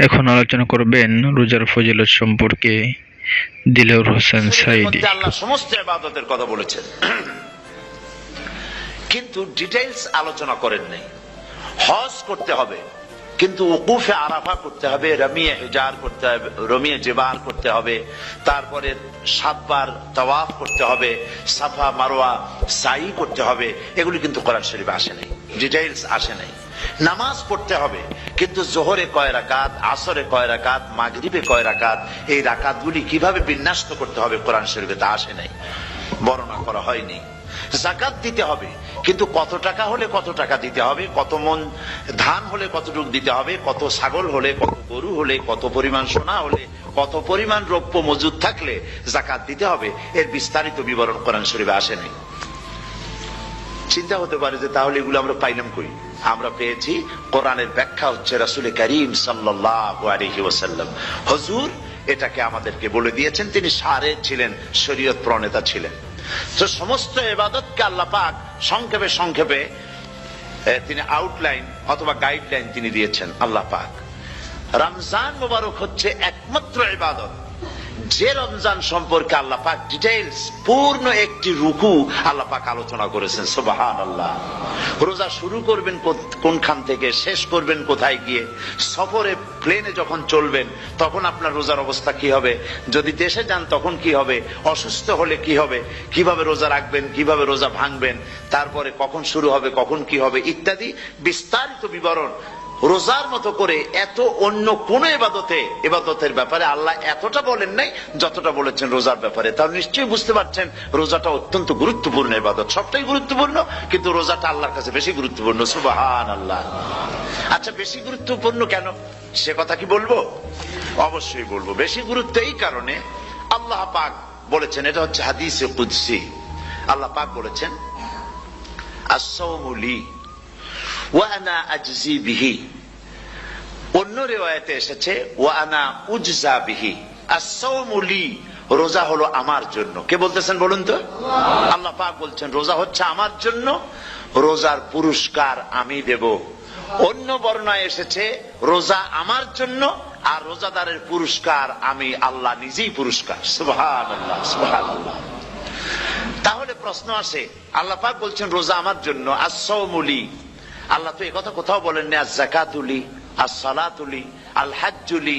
এখন আলোচনা করবেন রোজার ফজিলত সম্পর্কে দিলেউর হোসেন সাইদি আল্লাহ সমস্ত ইবাদতের কথা বলেছেন। কিন্তু ডিটেইলস আলোচনা করেন নাই হজ করতে হবে। কিন্তু উকুফে আরাফা করতে হবে, রমিয়ে হেজার করতে হবে, রমিয়ে জেবার করতে হবে, তারপরে সাতবার তওয়াফ করতে হবে, সাফা মারোয়া সাই করতে হবে, এগুলি কিন্তু কোরআন শরীফে আসে নাই ডিটেইলস আসে নাই। নামাজ পড়তে হবে, কিন্তু জোহরে কয় রাকাত, আসরে কয় রাকাত, মাগরিবে কয় রাকাত, এই রাকাতগুলি কীভাবে বিন্যাস্ত করতে হবে কোরআন শরীফে তা আসে নাই, বর্ণনা করা হয়নি। জাকাত দিতে হবে। কিন্তু কত টাকা হলে কত টাকা দিতে হবে, কত মন ধান হলে কতটুকু দিতে হবে, কত ছাগল হলে, কত গরু হলে, কত পরিমাণ সোনা হলে, কত পরিমাণ রৌপ্য মজুদ থাকলে জাকাত দিতে হবে, এর বিস্তারিত বিবরণ কোরআন শরীফে আসে নাই। চিন্তা হতে পারে যে তাহলে এগুলো আমরা পাইলাম কই? আমরা পেয়েছি কোরআনের ব্যাখ্যা হচ্ছে রাসুল করিম ওয়াসাল্লাম। হুজুর এটাকে আমাদেরকে বলে দিয়েছেন, তিনি সারে ছিলেন, শরীয়ত প্রণেতা ছিলেন। তো সমস্ত এবাদতকে আল্লাহ পাক সংক্ষেপে সংক্ষেপে তিনি আউটলাইন অথবা গাইডলাইন তিনি দিয়েছেন আল্লাহ পাক। রমজান মোবারক হচ্ছে একমাত্র ইবাদত যে রমজান সম্পর্কে আল্লাহ পাক ডিটেইলস পূর্ণ একটি রুকু আল্লাহ পাক আলোচনা করেছেন সুবাহান আল্লাহ রোজা শুরু করবেন কোনখান থেকে, শেষ করবেন কোথায় গিয়ে, সফরে প্লেনে যখন চলবেন, তখন আপনার রোজার অবস্থা কি হবে? যদি দেশে যান, তখন কি হবে? অসুস্থ হলে কি হবে? কীভাবে রোজা রাখবেন? কীভাবে রোজা ভাঙবেন? তারপরে কখন শুরু হবে? কখন কি হবে? ইত্যাদি বিস্তারিত বিবরণ রোজার মতো করে এত অন্য কোন এবাদতে, এবাদতের ব্যাপারে আল্লাহ এতটা বলেন নাই যতটা বলেছেন রোজার ব্যাপারে। তাহলে নিশ্চয়ই বুঝতে পারছেন, রোজাটা অত্যন্ত গুরুত্বপূর্ণ এবাদত। সবটাই গুরুত্বপূর্ণ, কিন্তু রোজাটা আল্লাহর কাছে বেশি গুরুত্বপূর্ণ। সুবাহান আল্লাহ আচ্ছা বেশি গুরুত্বপূর্ণ কেন? সে কথা কি বলব? অবশ্যই বলব। বেশি গুরুত্ব এই কারণে আল্লাহ পাক বলেছেন, এটা হচ্ছে হাদিসে কুদসি। আল্লাহ পাক বলেছেন ওয়ানা বিহি। অন্য রেওয়ায়তে এসেছে ওয়ানা উজজা বিহি। রোজা হলো আমার জন্য। কে বলতেছেন বলুন তো? আল্লাহ পাক বলছেন, রোজা হচ্ছে আমার জন্য, রোজার পুরস্কার আমি দেব। অন্য বর্ণায় এসেছে, রোজা আমার জন্য আর রোজাদারের পুরস্কার আমি আল্লাহ নিজেই পুরস্কার। তাহলে প্রশ্ন আসে, আল্লাহ পাক বলছেন রোজা আমার জন্য আসৌমুলি আল্লাহ তো কথা কোথাও বলেননি না জাকাতুলি আর সালাতুলি আল হাজ্জুলি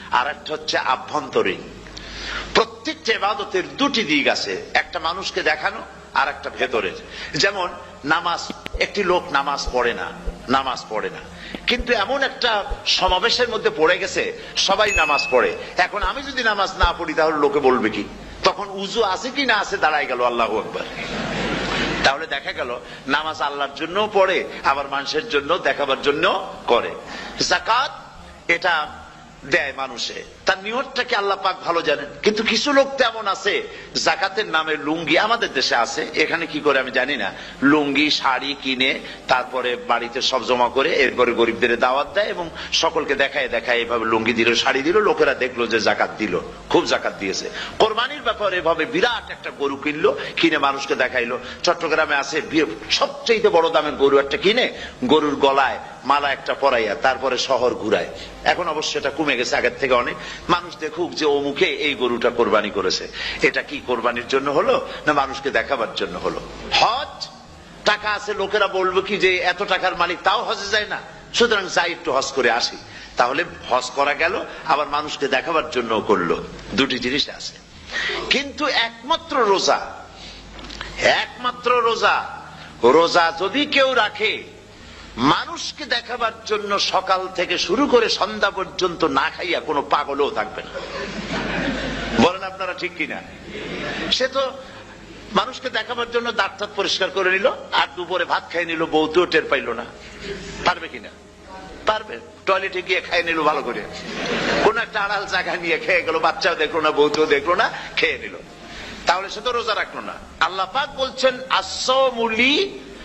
আর একটা হচ্ছে আভ্যন্তরীণ। প্রত্যেকটা ইবাদতের দুটি দিক আছে, একটা মানুষকে দেখানো আর একটা ভেতরের। যেমন, নামাজ, একটি লোক নামাজ পড়ে না, নামাজ পড়ে না। কিন্তু এমন একটা সমাবেশের মধ্যে পড়ে গেছে, সবাই নামাজ পড়ে। এখন আমি যদি নামাজ না পড়ি, তাহলে লোকে বলবে কি? তখন উজু আছে কি না আছে দাঁড়াই গেল আল্লাহ একবার তাহলে দেখা গেল, নামাজ আল্লাহর জন্য পড়ে, আবার মানুষের জন্য দেখাবার জন্য করে। জাকাত এটা দেয় মানুষে তার নিয়তটাকে আল্লাহ পাক ভালো জানেন। কিন্তু কিছু লোক তেমন আছে, জাকাতের নামে লুঙ্গি আমাদের দেশে আছে। এখানে কি করে আমি জানি না। লুঙ্গি, শাড়ি কিনে তারপরে বাড়িতে সব জমা করে এরপরে গরিবদের দাওয়াত দেয় এবং সকলকে দেখায় দেখায় এভাবে লুঙ্গি দিল, শাড়ি দিল, লোকেরা দেখল যে জাকাত দিল। খুব জাকাত দিয়েছে। কোরবানির ব্যাপারে এভাবে বিরাট একটা গরু কিনলো, কিনে মানুষকে দেখাইলো। চট্টগ্রামে আছে সবচেয়ে বড় দামের গরু একটা কিনে, গরুর গলায় মালা একটা পরাইয়া তারপরে শহর ঘুরায়। এখন অবশ্য এটা কমে গেছে আগের থেকে অনেক। মানুষ দেখুক যে মুখে এই গরুটা কোরবানি করেছে। এটা কি কোরবানির জন্য হলো, না মানুষকে দেখাবার জন্য হলো? হজ? টাকা আছে, লোকেরা বলব কি যে এত টাকার মালিক, তাও হজে যায় না। সুতরাং যাই একটু হজ করে আসি। তাহলে হজ করা গেল, আবার মানুষকে দেখাবার জন্য করল। দুটি জিনিস আছে। কিন্তু একমাত্র রোজা একমাত্র রোজা রোজা যদি কেউ রাখে মানুষকে দেখাবার জন্য সকাল থেকে শুরু করে সন্ধ্যা পর্যন্ত না খাইয়া কোনো পাগলও থাকবে না। বলেন আপনারা ঠিক কিনা? সে তো মানুষকে দেখাবার জন্য দাঁত টাত পরিষ্কার করে নিল, আর দুপুরে ভাত খাই নিল বৌতেও টের পাইল না। পারবে কিনা? পারবে। টয়লেটে গিয়ে খেয়ে নিল ভালো করে। কোন একটা আড়াল জায়গা নিয়ে খেয়ে গেল, বাচ্চাও দেখল না বউকেও দেখল না, খেয়ে নিল। তাহলে সে তো রোজা রাখল না। আল্লাহ পাক বলছেন আসমুলি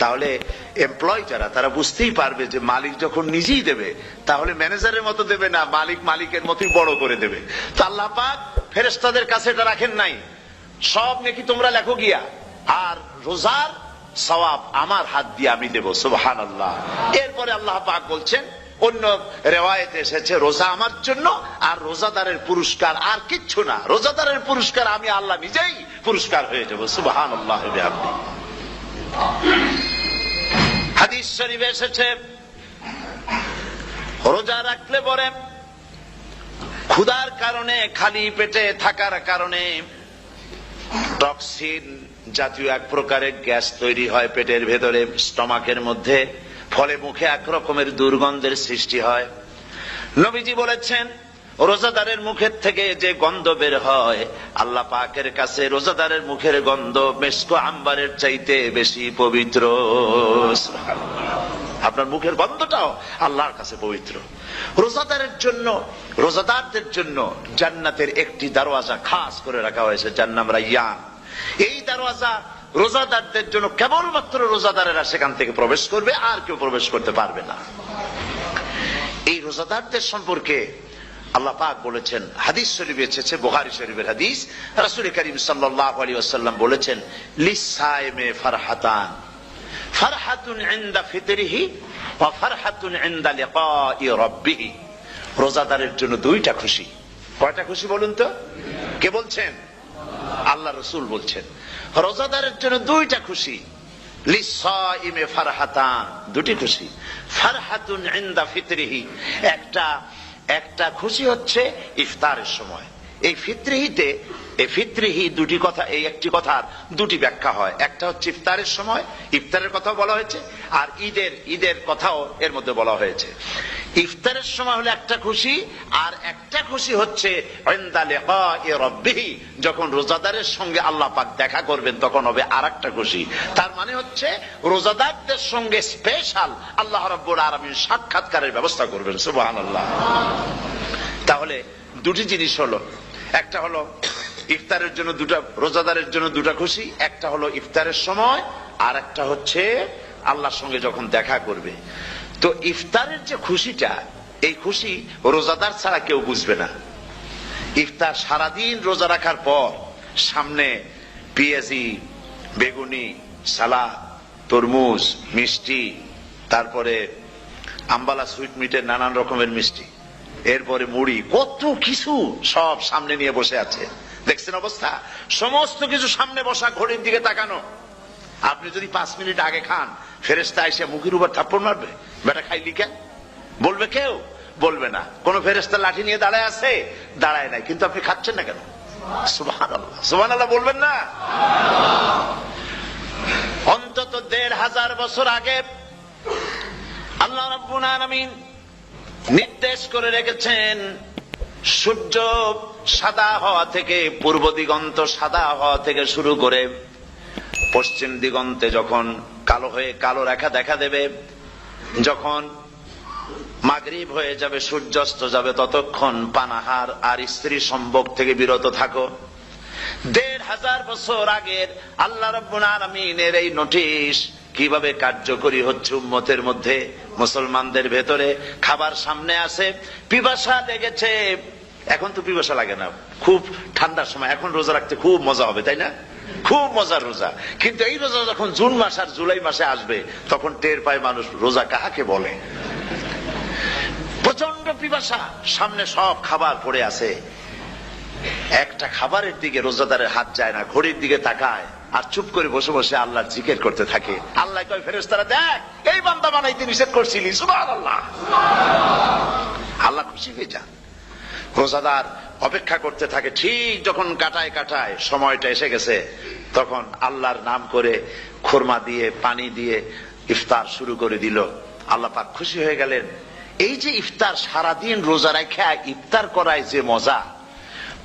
তাহলে এমপ্লয় যারা, তারা বুঝতেই পারবে যে মালিক যখন নিজেই দেবে, তাহলে ম্যানেজারের মতো দেবে না, মালিক মালিকের মতোই বড় করে দেবে। তো আল্লাহ পাক ফেরেস্তাদের কাছে এটা রাখেন নাই। সব নাকি তোমরা লেখো গিয়া, আর রোজার সওয়াব আমার হাত দিয়ে আমি দেবো সুবহান আল্লাহ এরপরে আল্লাহ পাক বলছেন, অন্য রেওয়ায়তে এসেছে, রোজা আমার জন্য, আর রোজাদারের পুরস্কার আর কিচ্ছু না। রোজাদারের পুরস্কার আমি আল্লাহ নিজেই পুরস্কার হয়ে যাব সুবহান আল্লাহ হাদিস শরীফে এসেছে, রোজা রাখলে পরে ক্ষুধার কারণে, খালি পেটে থাকার কারণে টক্সিন জাতীয় এক প্রকারের গ্যাস তৈরি হয় পেটের ভেতরে, স্টমাকের মধ্যে, ফলে মুখে এক রকমের দুর্গন্ধের সৃষ্টি হয়। নবীজি বলেছেন রোজাদারের মুখের থেকে যে গন্ধ বের হয়, আল্লাহ পাকের কাছে রোজাদারের মুখের গন্ধ মেসকো আম্বারের চাইতে বেশি পবিত্র। আপনার মুখের গন্ধটাও আল্লাহর কাছে পবিত্র। রোজাদারের জন্য, রোজাদারদের জন্য জান্নাতের একটি দারওয়াজা খাস করে রাখা হয়েছে, যার নাম রাইয়ান। এই দারওয়াজা রোজাদারদের জন্য কেবলমাত্র রোজাদারেরা সেখান থেকে প্রবেশ করবে, আর কেউ প্রবেশ করতে পারবে না। এই রোজাদারদের সম্পর্কে আল্লাহ পাক বলেছেন, হাদিস শরীফ এসেছে, বুখারী শরীফের হাদিস। রাসূল করিম সাল্লাল্লাহু আলাইহি ওয়াসাল্লাম বলেছেন ফারহাতান, ফারহাতুন ওয়া ফারহাতুন রাব্বিহি। রোজাদারের জন্য দুইটা খুশি। কয়টা খুশি বলুন তো? কে বলছেন? আল্লাহ রসুল বলছেন, রোজাদারের জন্য দুইটা খুশি, লিসাইমে ফারহাতান, দুটি খুশি, ফারহাতুন ইনদা ফিতরিহি, একটা একটা খুশি হচ্ছে ইফতারের সময়। এই ফিত্রিহিতে, এই ফিত্রিহি দুটি কথা, এই একটি কথার দুটি ব্যাখ্যা হয়। একটা হচ্ছে ইফতারের সময়, ইফতারের কথাও বলা হয়েছে, আর ঈদের ঈদের কথাও এর মধ্যে বলা হয়েছে। ইফতারের সময় হলো একটা খুশি, আর একটা খুশি হচ্ছে যখন রোজাদারের সঙ্গে আল্লাহ পাক দেখা করবেন, তখন হবে আর একটা খুশি। তার মানে হচ্ছে রোজাদারদের সঙ্গে স্পেশাল আল্লাহ রাব্বুল আলামিন সাক্ষাৎকারের ব্যবস্থা করবেন, সুবহানাল্লাহ। তাহলে দুটি জিনিস হলো। একটা হলো ইফতারের জন্য দুটা, রোজাদারের জন্য দুটা খুশি, একটা হলো ইফতারের সময় আর একটা হচ্ছে আল্লাহর সঙ্গে যখন দেখা করবে। তো ইফতারের যে খুশিটা, এই খুশি রোজাদার ছাড়া কেউ বুঝবে না। ইফতার সারাদিন রোজা রাখার পর সামনে পেঁয়াজি, বেগুনি, সালাদ, তরমুজ, মিষ্টি, তারপরে আম্বালা সুইট মিটের নানান রকমের মিষ্টি, এরপরে মুড়ি, কত কিছু সব সামনে নিয়ে বসে আছে। দেখছেন অবস্থা? সমস্ত কিছু সামনে বসা, ঘড়ির দিকে তাকানো। আপনি যদি পাঁচ মিনিট আগে খান ফেরেস্তা এসে মুখের উপর থাপ্পড় মারবে? বেটা খাইলি কেন? বলবে কেউ? বলবে না। কোন ফেরেস্তা লাঠি নিয়ে দাঁড়ায় আছে? দাঁড়ায় নাই। কিন্তু আপনি খাচ্ছেন না কেন? সুবাহ সুবাহ বলবেন না? অন্তত দেড় হাজার বছর আগে আল্লাহ রাব্বুল আলামিন নির্দেশ করে রেখেছেন, সূর্য সাদা হওয়া থেকে পূর্ব দিগন্ত সাদা হওয়া থেকে শুরু করে পশ্চিম দিগন্তে যখন কালো হয়ে কালো রেখা দেখা দেবে, যখন মাগরিব হয়ে যাবে, সূর্যাস্ত যাবে, ততক্ষণ পানাহার আর স্ত্রী সম্ভোগ থেকে বিরত থাকো। দেড় হাজার বছর আগের আল্লাহ আলমিনের এই নোটিশ কীভাবে কার্যকরী হচ্ছে উম্মতের মধ্যে, মুসলমানদের ভেতরে খাবার সামনে আসে পিপাসা লেগেছে। এখন তো পিপাসা লাগে না, খুব ঠান্ডার সময়, এখন রোজা রাখতে খুব মজা হবে, তাই না? খুব মজার রোজা। কিন্তু এই রোজা যখন জুন মাস আর জুলাই মাসে আসবে, তখন টের পায় মানুষ রোজা কাহাকে বলে। প্রচণ্ড পিপাসা। সামনে সব খাবার পড়ে আছে। একটা খাবারের দিকে রোজাদারের হাত যায় না, ঘড়ির দিকে তাকায় আর চুপ করে বসে বসে আল্লাহর জিকের করতে থাকে। আল্লাহ কয় ফেরেস্তারা দেখ, এই বান্দা বানাই বানাইতে নিষেধ করছিলি। সুবহানাল্লাহ। আল্লাহ খুশি হয়ে যান। রোজাদার অপেক্ষা করতে থাকে ঠিক যখন কাটায় কাটায় সময়টা এসে গেছে, তখন আল্লাহর নাম করে খোরমা দিয়ে, পানি দিয়ে ইফতার শুরু করে দিল। আল্লাহ পাক খুশি হয়ে গেলেন। এই যে ইফতার সারাদিন রোজা রেখে ইফতার করায় যে মজা,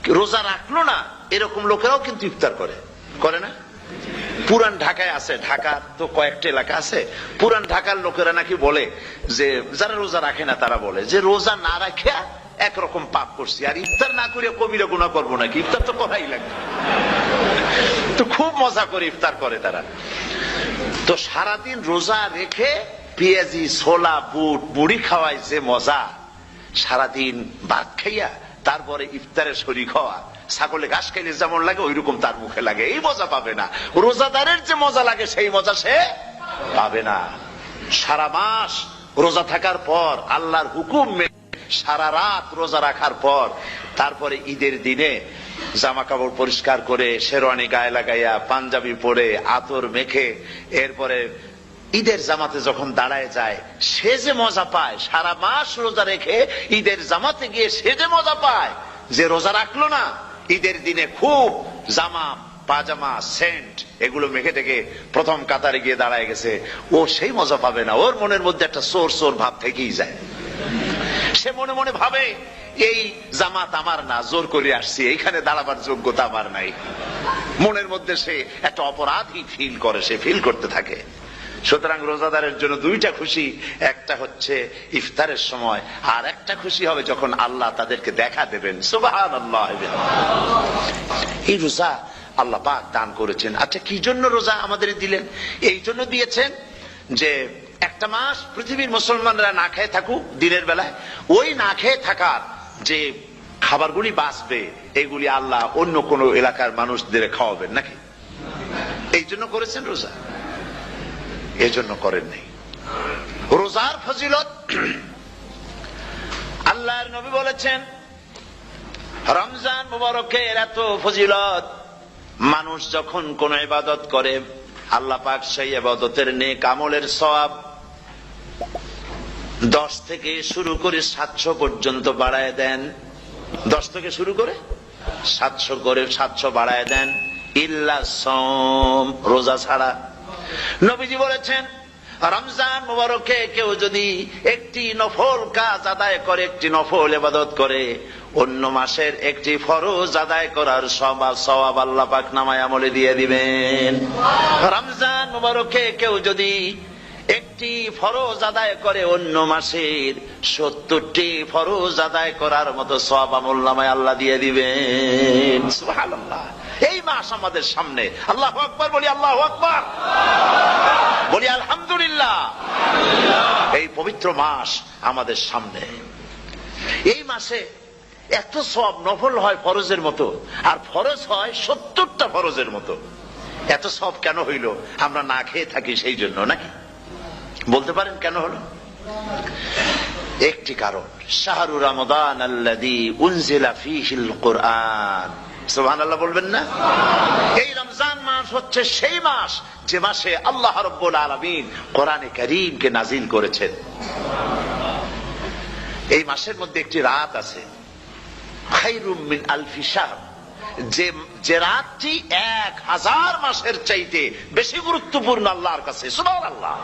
রোজা রাখল না, এরকম লোকেরাও কিন্তু ইফতার করে। করে না? পুরান ঢাকায় আছে, ঢাকার তো কয়েকটা এলাকা আছে। পুরান ঢাকার লোকেরা নাকি বলে যে, যারা রোজা রাখে না তারা বলে যে, রোজা না রাখে একরকম পাপ করছি, আর ইফতার না করে কবিরা গুণা করব নাকি? ইফতার তো করাই লাগবে। তো খুব মজা করে ইফতার করে তারা। তো সারাদিন রোজা রেখে পেঁয়াজি, ছোলা, বুট, মুড়ি খাওয়ায় যে মজা, সারাদিন ভাত খাইয়া তারপরে ইফতারে শরীর খাওয়া ছাগলে ঘাস খাইলে যেমন লাগে ওই রকম তার মুখে লাগে। এই মজা পাবে না। রোজাদারের যে মজা লাগে, সেই মজা সে পাবে না। সারা মাস রোজা থাকার পর আল্লাহর হুকুম মেনে সারা রাত রোজা রাখার পর, তারপরে ঈদের দিনে জামা কাপড় পরিষ্কার করে, শেরওয়ানি গায়ে লাগাইয়া, পাঞ্জাবি পরে, আতর মেখে, এরপরে ঈদের জামাতে যখন দাঁড়ায় যায়, সে যে মজা পায়, সারা মাস রোজা রেখে ঈদের জামাতে গিয়ে সে যে মজা পায়, যে রোজা রাখল না, ঈদের দিনে খুব জামা, পাজামা, সেন্ট, এগুলো মেখে টেকে প্রথম কাতারে গিয়ে দাঁড়ায় গেছে, ও সেই মজা পাবে না, ওর মনের মধ্যে একটা সোর সোর ভাব থেকেই যায়। সে মনে মনে ভাবে, এই জামাত আমার না, জোর করে আসছি, এইখানে দাঁড়াবার যোগ্যতা আমার নাই। মনের মধ্যে সে একটা অপরাধী ফিল করে, সে ফিল করতে থাকে। সুতরাং রোজাদারের জন্য দুইটা খুশি, একটা হচ্ছে ইফতারের সময়, আর একটা খুশি হবে যখন আল্লাহ তাদেরকে দেখা দেবেন। এই রোজা আল্লাহ পাক দান করেছেন। আচ্ছা কি জন্য রোজা আমাদের দিলেন? এই জন্য দিয়েছেন যে একটা মাস পৃথিবীর মুসলমানরা না খেয়ে থাকুক দিনের বেলায়, ওই না খেয়ে থাকার যে খাবারগুলি বাঁচবে, এগুলি আল্লাহ অন্য কোন এলাকার মানুষদের খাওয়াবেন নাকি? এই জন্য করেছেন রোজা। এই জন্য করেন নাই। রোজার ফজিলত, আল্লাহর নবী বলেছেন, রমজান মুবারকের এত ফজিলত, মানুষ যখন কোন ইবাদত করে, আল্লাহ পাক সেই ইবাদতের নেক আমলের সওয়াব দশ থেকে শুরু করে সাতশো পর্যন্ত বাড়ায় দেন। দশ থেকে শুরু করে সাতশো করে সাতশো বাড়ায় দেন। ইল্লা সম রোজা ছাড়া। নবীজি বলেছেন রমজান মুবারকে কেউ যদি একটি নফল কাজ আদায় করে একটি নফল এবাদত করে অন্য মাসের একটি ফরজ আদায় করার সবাব সবাব আল্লাহ পাক নামায় আমলে দিয়ে দিবেন। রমজান মুবারকে কেউ যদি একটি ফরজ আদায় করে অন্য মাসের, সত্তরটি ফরজ আদায় করার মতো সব আমল নামায় আল্লাহ দিয়ে দিবেন। এই মাস আমাদের সামনে। আল্লাহ আকবর, বলি আল্লাহ আকবর। বলি আলহামদুলিল্লাহ। এই পবিত্র মাস আমাদের সামনে। এই মাসে এত সব নফল হয় ফরজের মতো, আর ফরজ হয় সত্তরটা ফরজের মতো। এত সব কেন হইল? আমরা না খেয়ে থাকি সেই জন্য, নাকি? বলতে পারেন কেন হলো? একটি কারণ, শাহরু রমদান কোরআন। সুবহানাল্লাহ বলবেন না? এই রমজান মাস হচ্ছে সেই মাস, যে মাসে আল্লাহ রব্বুল আলামিন কোরআনে কারীমকে নাজিল করেছেন। এই মাসের মধ্যে একটি রাত আছে। খাইরুম মিন আলফি শাহর। যে যে রাতটি এক হাজার মাসের চাইতে বেশি গুরুত্বপূর্ণ আল্লাহর কাছে। সুবহান আল্লাহ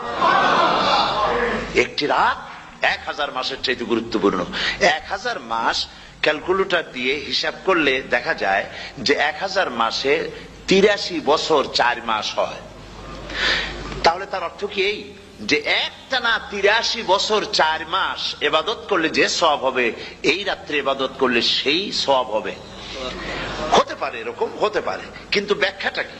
একটি রাত এক হাজার মাসের চাইতে গুরুত্বপূর্ণ। এক হাজার মাস ক্যালকুলেটর দিয়ে হিসাব করলে দেখা যায় যে এক হাজার মাসে তিরাশি বছর চার মাস হয়। তাহলে তার অর্থ কি এই? যে একটা না তিরাশি বছর চার মাস এবাদত করলে যে সব হবে, এই রাত্রে এবাদত করলে সেই সব হবে। হতে পারে, এরকম হতে পারে। কিন্তু ব্যাখ্যাটা কি?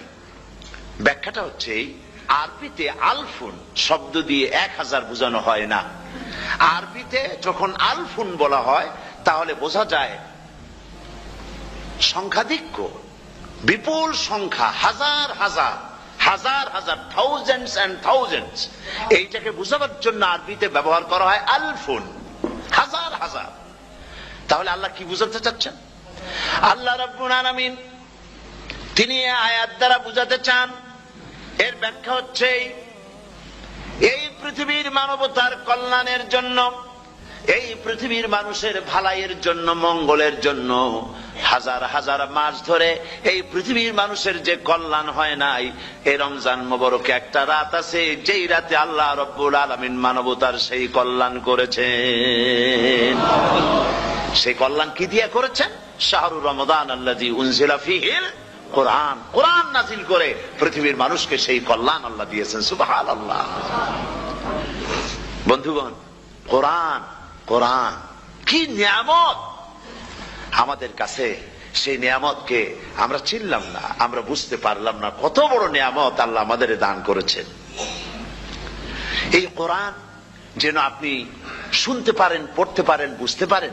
ব্যাখ্যাটা হচ্ছে আরবিতে আলফুন শব্দ দিয়ে এক হাজার বোঝানো হয় না। আরবিতে যখন আলফুন বলা হয়, তাহলে বোঝা যায় সংখ্যাধিক্য, বিপুল সংখ্যা, হাজার হাজার হাজার হাজার থাউজেন্ডস অ্যান্ড থাউজেন্ডস এইটাকে বুঝাবার জন্য আরবিতে ব্যবহার করা হয় আলফুন, হাজার হাজার। তাহলে আল্লাহ কি বুঝাতে চাচ্ছেন? আল্লাহ রব্বুল আলামিন তিনি আয়াত দ্বারা বুঝাতে চান। এর ব্যাখ্যা হচ্ছে এই, পৃথিবীর মানবতার কল্যাণের জন্য এই পৃথিবীর মানুষের ভালাইয়ের জন্য মঙ্গলের জন্য হাজার হাজার মাস ধরে এই পৃথিবীর মানুষের যে কল্যাণ হয় নাই এই রমজান মোবারকে একটা রাত আছে যেই রাতে আল্লাহ রব্বুল আলমিন মানবতার সেই কল্যাণ করেছেন। সেই কল্যাণ কি দিয়ে করেছেন? শাহরুর রমদান আল্লাহ উনজিলা ফিহিল কোরআন কোরআন নাজিল করে পৃথিবীর মানুষকে সেই কল্যাণ আল্লাহ দিয়েছেন সুবাহ আল্লাহ বন্ধুগণ, কোরআন কোরআন, কি নিয়ামত? আমাদের কাছে সেই নিয়ামতকে আমরা চিনলাম না, আমরা বুঝতে পারলাম না কত বড় নিয়ামত আল্লাহ আমাদের দান করেছেন। এই কোরআন যেন আপনি শুনতে পারেন, পড়তে পারেন, বুঝতে পারেন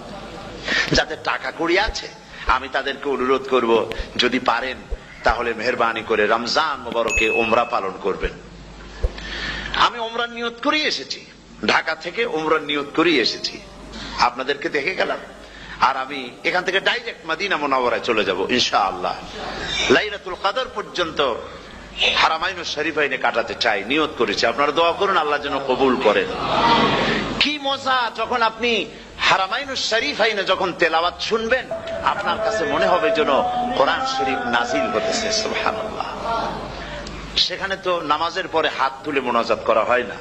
যাদের টাকা কড়ি আছে, আমি তাদেরকে অনুরোধ করব, যদি পারেন, তাহলে মেহরবানি করে রমজান মোবারকে ওমরা পালন করবেন। আমি ওমরার নিয়ত করেই এসেছি। ঢাকা থেকে ওমরার নিয়ত করেই এসেছি। আপনাদেরকে দেখে গেলাম। আর আমি এখান থেকে ডাইরেক্ট মাদিনা মোনাওয়ারায় চলে যাব ইনশা আল্লাহ লাইলাতুল কাদর পর্যন্ত হারামাইন শরীফাইনে কাটাতে চাই, নিয়ত করেছি। আপনারা দোয়া করুন, আল্লাহ যেন কবুল করেন। কি মজা, যখন আপনি হারামাইনু যখন তেলাওয়াত শুনবেন, আপনার কাছে মনে হবে যেন কোরআন শরীফ নাজিল হতেছে সেখানে তো নামাজের পরে হাত তুলে মোনাজাত করা হয় না।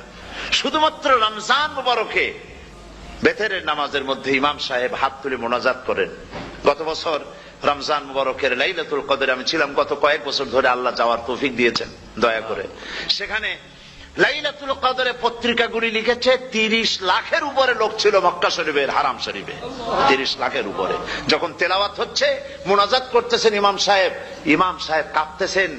শুধুমাত্র রমজান মুবারকে বেতেরের নামাজের মধ্যে ইমাম সাহেব হাত তুলে মোনাজাত করেন। গত বছর রমজান মুবারকের লাইলাতুল কদরে আমি ছিলাম, গত কয়েক বছর ধরে আল্লাহ যাওয়ার তৌফিক দিয়েছেন, দয়া করে। সেখানে লাইলাতুল কদরে পত্রিকাগুলি লিখেছে, তিরিশ লাখের উপরে লোক ছিল মক্কা শরীফের, হারাম শরীফে। তিরিশ লাখের উপরে। যখন তেলাওয়াত হচ্ছে, মোনাজাত করতেছেন ইমাম সাহেব ইমাম সাহেব কাঁপতেছেন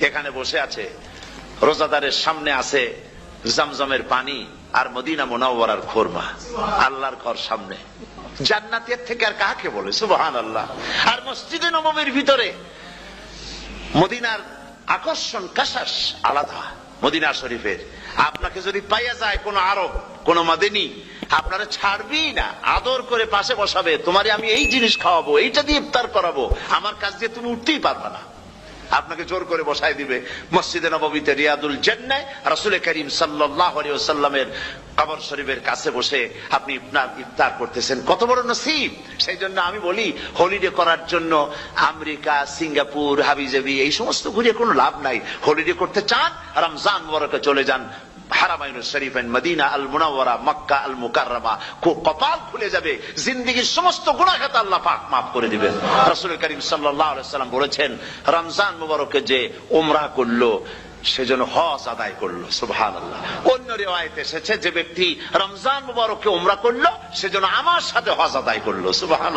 এখানে বসে আছে। রোজাদারের সামনে আছে জামজমের পানি আর মদিনা মোনাওয়ার খোরমা। আল্লাহর ঘর সামনে। জান্নাতের থেকে আর কাকে বলে? সুবহান আল্লাহ আর মসজিদে নবমীর ভিতরে মদিনার আকর্ষণ কাশাস আলাদা, মদিনা শরীফের। আপনাকে যদি পাইয়া যায় কোন আরব, কোন মাদিনী, আপনারা ছাড়বি না। আদর করে পাশে বসাবে। তোমারে আমি এই জিনিস খাওয়াবো, এইটা দিয়ে ইফতার করাবো। আমার কাছ দিয়ে তুমি উঠতেই পারবে না। আপনাকে জোর করে বসাই দিবে। মসজিদে নবমীতে রিয়াদুল জেন্নায় রাসুল করিম সাল্লাহ সাল্লামের কবর শরীফের কাছে বসে আপনি ইফতার ইফতার করতেছেন। কত বড় নসিব! সেই জন্য আমি বলি হলিডে করার জন্য আমেরিকা, সিঙ্গাপুর, হাবিজাবি, এই সমস্ত ঘুরে কোনো লাভ নাই। হলিডে করতে চান, রমজান বরকে চলে যান। হারামাইনুল শরীফেন মদিনা আল মুনাওয়ারা মক্কা আল কপাল খুলে যাবে সমস্ত আল্লাহ পাক করে দিবেন। রাসূল সাল্লাল্লাহু আলাইহি সাল্লাম বলেছেন, রমজান মুবারকে যে উমরা করল সেজন্য হজ আদায় করল অন্য রেওয়ায়ত এসেছে, যে ব্যক্তি রমজান মুবারকে উমরা করল সেজন্য আমার সাথে হজ আদায় করল সুবহান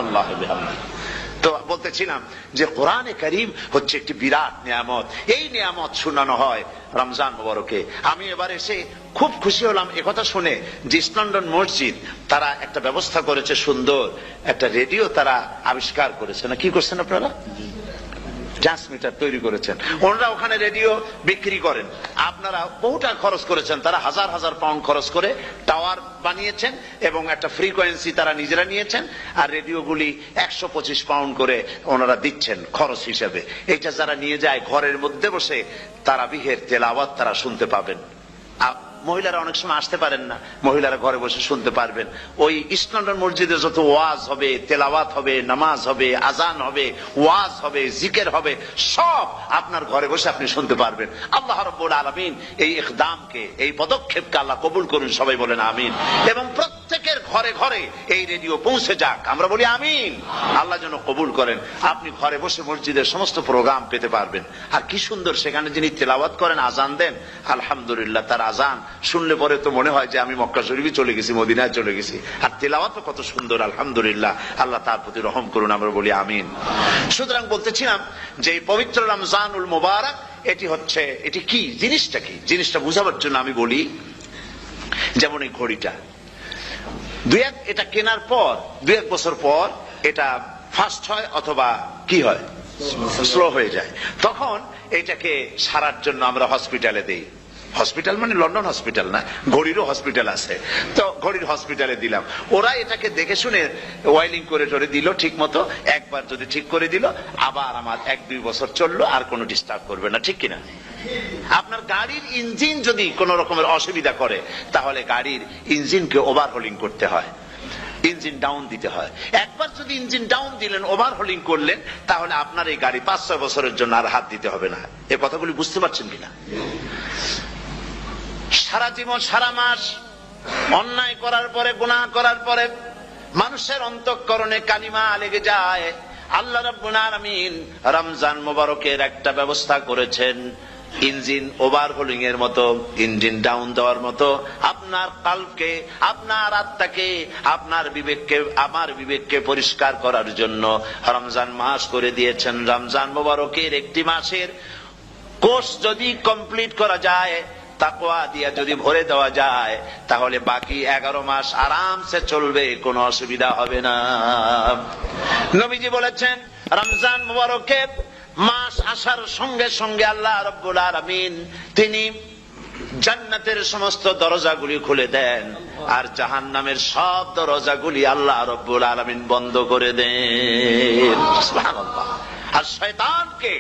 তো বলতেছিলাম যে কোরআনে করিম হচ্ছে একটি বিরাট নিয়ামত। এই নিয়ামত শোনানো হয় রমজান মুবারকে। আমি এবার এসে খুব খুশি হলাম একথা শুনে যে ইস্ট মসজিদ তারা একটা ব্যবস্থা করেছে সুন্দর। একটা রেডিও তারা আবিষ্কার করেছে। না, কি করছেন আপনারা? ট্রান্সমিটার তৈরি করেছেন। ওনারা ওখানে রেডিও বিক্রি করেন। আপনারা বহুটা খরচ করেছেন। তারা হাজার হাজার পাউন্ড খরচ করে টাওয়ার বানিয়েছেন এবং একটা ফ্রিকোয়েন্সি তারা নিজেরা নিয়েছেন আর রেডিওগুলি একশো পঁচিশ পাউন্ড করে ওনারা দিচ্ছেন খরচ হিসেবে। এটা যারা নিয়ে যায়, ঘরের মধ্যে বসে তারা বিহের তেলাওয়াত তারা শুনতে পাবেন। মহিলারা অনেক সময় আসতে পারেন না। মহিলারা ঘরে বসে শুনতে পারবেন। ওই ইসলাম মসজিদে যত ওয়াজ হবে, তেলাওয়াত হবে, নামাজ হবে, আজান হবে, ওয়াজ হবে, জিকের হবে, সব আপনার ঘরে বসে আপনি শুনতে পারবেন। আল্লাহ রব্বুল আলমিন এই ইকদামকে, এই পদক্ষেপকে আল্লাহ কবুল করুন, সবাই বলেন আমিন। এবং প্রত্যেকের ঘরে ঘরে এই রেডিও পৌঁছে যাক। আমরা বলি আমিন। আল্লাহ যেন কবুল করেন। আপনি ঘরে বসে মসজিদের সমস্ত প্রোগ্রাম পেতে পারবেন। আর কি সুন্দর সেখানে যিনি তেলাওয়াত করেন, আজান দেন, আলহামদুলিল্লাহ, তার আজান শুনলে পরে তো মনে হয় যে আমি মক্কা শরীফে চলে গেছি মদিনায় চলে গেছি। আর তেলাওয়াত কত সুন্দর আলহামদুলিল্লাহ। আল্লাহ তার প্রতি রহম করুন আমরা বলি আমিন। সুতরাং বলতেছিলাম যে এই পবিত্র রমজানুল মোবারক এটি হচ্ছে এটি কি? জিনিসটা কি? জিনিসটা বুঝাবার জন্য আমি বলি যেমন এই ঘড়িটা। দুই এক এটা কেনার পর দুই এক বছর পর এটা ফাস্ট হয় অথবা কি হয়? স্লো হয়ে। যায়। তখন এটাকে সারার জন্য আমরা হসপিটালে দেই। হসপিটাল মানে লন্ডন হসপিটাল না, ঘড়িরও হসপিটাল আছে। তো ঘড়ির হসপিটালে দিলাম। ওরা এটাকে দেখে শুনে ওয়াইলিং করে টরে দিল ঠিক মতো একবার যদি ঠিক করে দিল, আবার আমার এক দুই বছর চলল, আর কোনো ডিস্টার্ব করবে না, ঠিক কিনা? আপনার গাড়ির ইঞ্জিন যদি কোন রকমের অসুবিধা করে, তাহলে গাড়ির ইঞ্জিনকে ওভারহোলিং করতে হয়। ইঞ্জিন ডাউন দিতে হয়। একবার যদি ইঞ্জিন ডাউন দিলেন ওভারহোলিং করলেন, তাহলে আপনার এই গাড়ি পাঁচ ছয় বছরের জন্য আর হাত দিতে হবে না। এ কথাগুলি বুঝতে পারছেন কিনা? সারা জীবন, সারা মাস অন্যায় করার পরে, গুনাহ করার পরে মানুষের অন্তঃকরণে কালিমা লেগে যায়। আল্লাহ রাব্বুল আলামিন রমজান মোবারকের একটা ব্যবস্থা করেছেন। ইঞ্জিন ওভারহোলিং এর মতো, ইঞ্জিন ডাউন দেওয়ার মতো। আপনার কালকে, আপনার আত্মাকে আপনার বিবেককে, আমার বিবেককে পরিষ্কার করার জন্য রমজান মাস করে দিয়েছেন। রমজান মোবারকের একটি মাসের কোর্স যদি কমপ্লিট করা যায় তাকওয়া দিয়া যদি ভরে দেওয়া যায়, তাহলে বাকি এগারো মাস আরামসে চলবে, কোনো অসুবিধা হবে না। নবীজি বলেছেন, রমজান মুবারকে মাস আসার সঙ্গে সঙ্গে আল্লাহ রব্বুল আলামিন তিনি জান্নাতের সমস্ত দরজাগুলি খুলে দেন, আর জাহান নামের সব দরজাগুলি আল্লাহ রব্বুল আলামিন বন্ধ করে দেন। আর শয়তানকে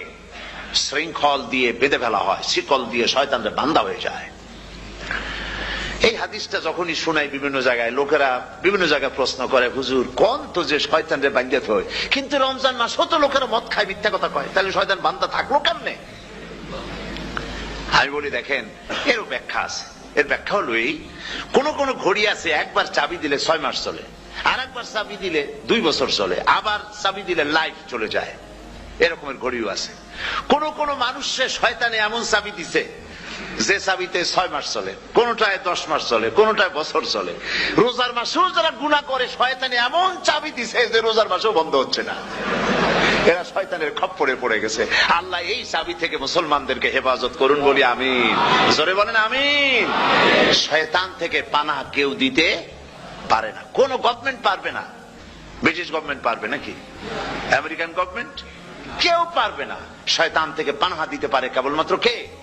শৃঙ্খল দিয়ে বেঁধে ফেলা হয়, শিকল দিয়ে শয়তানদের বান্ধা হয়ে যায়। এই হাদিসটা যখনই শোনাই বিভিন্ন জায়গায়, লোকেরা বিভিন্ন জায়গায় প্রশ্ন করে, হুজুর, কোন তো যে শয়তানরে বাঙ্গিয়ে হয় কিন্তু রমজান মাস হতো লোকেরা মদ খায়, মিথ্যা কথা কয়। তাহলে শয়তান বান্ধা থাকল কেমনে? আমি বলি, দেখেন এরও ব্যাখ্যা আছে। এর ব্যাখ্যা হলো এই, কোন কোন ঘড়ি আছে, একবার চাবি দিলে ছয় মাস চলে আর একবার চাবি দিলে দুই বছর চলে, আবার চাবি দিলে লাইফ চলে যায়। এরকমের ঘড়িও আছে। কোন কোন মানুষের শয়তানে এমন চাবি দিছে যে চাবিতে ছয় মাস চলে, কোনটায় দশ মাস চলে, কোনটায় বছর চলে। রোজার মাসেও যারা গুণা করে, শয়তানে এমন চাবি দিছে যে রোজার মাসেও বন্ধ হচ্ছে না। এরা শয়তানের খপ্পরে পড়ে গেছে। আল্লাহ এই চাবি থেকে মুসলমানদেরকে হেফাজত করুন বলি আমিন। জোরে বলেন আমিন। শয়তান থেকে পানা কেউ দিতে পারে না। কোন গভর্নমেন্ট পারবে না। ব্রিটিশ গভর্নমেন্ট পারবে নাকি? আমেরিকান গভর্নমেন্ট কেউ পারবে না। শয়তান থেকে পানহা দিতে পারে কেবলমাত্র কে?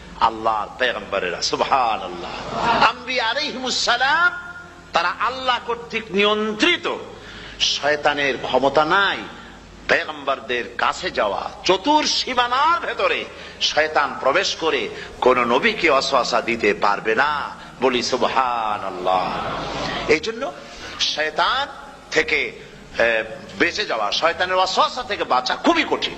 আল্লাহর পেগম্বরেরা সুবহান আল্লাহ আম্বি আলাইহিমুসসালাম তারা আল্লাহ কর্তৃক নিয়ন্ত্রিত। শয়তানের ক্ষমতা নাই পেগম্বরদের কাছে যাওয়া। চতুর সীমানার ভেতরে শয়তান প্রবেশ করে কোন নবীকে অসহসা দিতে পারবে না। বলি সুবহান আল্লাহ এই জন্য শয়তান থেকে বেঁচে যাওয়া, শয়তানের অসহসা থেকে বাঁচা খুবই কঠিন।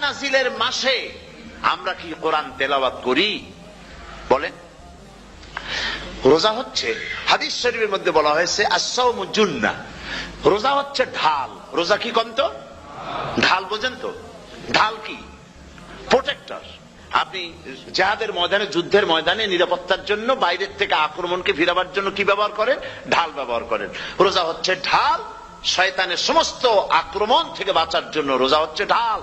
নাজিলের মাসে আমরা কি কোরআন তেলাওয়াত করি? বলেন। রোজা হচ্ছে, হাদিস শরীফের মধ্যে বলা হয়েছে আসাউমুজুন্না রোজা হচ্ছে ঢাল। রোজা কি কন্ত ঢাল বোঝেন তো? ঢাল কি? প্রোটেক্টর। আপনি জাহাদের ময়দানে, যুদ্ধের ময়দানে নিরাপত্তার জন্য বাইরের থেকে আক্রমণকে ফিরাবার জন্য কি ব্যবহার করেন? ঢাল ব্যবহার করেন। রোজা হচ্ছে ঢাল। শয়তানের সমস্ত আক্রমণ থেকে বাঁচার জন্য রোজা হচ্ছে ঢাল।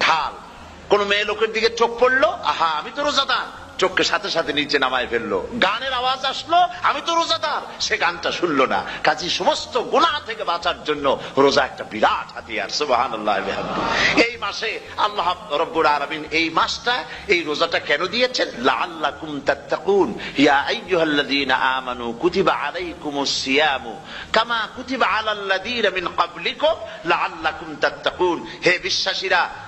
ঢাল। কোন মেয়ে লোকের দিকে চোখ পড়ল, আহা, আমি তো রোজাদার। চোখকে সাথে সাথে নিচে নামায় ফেলল। গানের আওয়াজ আসলো, আমি তো রোজাদার। সে গানটা শুনলো না। কাজী সমস্ত গুণা থেকে বাঁচার জন্য রোজা একটা বিরাট হাতিয়ার সুবাহান এই মাসে আল্লাহ রব্বুর আলমিন এই মাসটা, এই রোজাটা কেন দিয়েছেন? লাআল্লাকুম তাত্তাকুন। ইয়া আইয়ুহাল্লাযীনা আমানু কুতিবা আলাইকুমুস সিয়ামু কামা কুতিবা আলাল্লাযীনা মিন ক্বাবলিকুম। লাআল্লাকুম তাত্তাকুন। হে বিশ্বাসীরা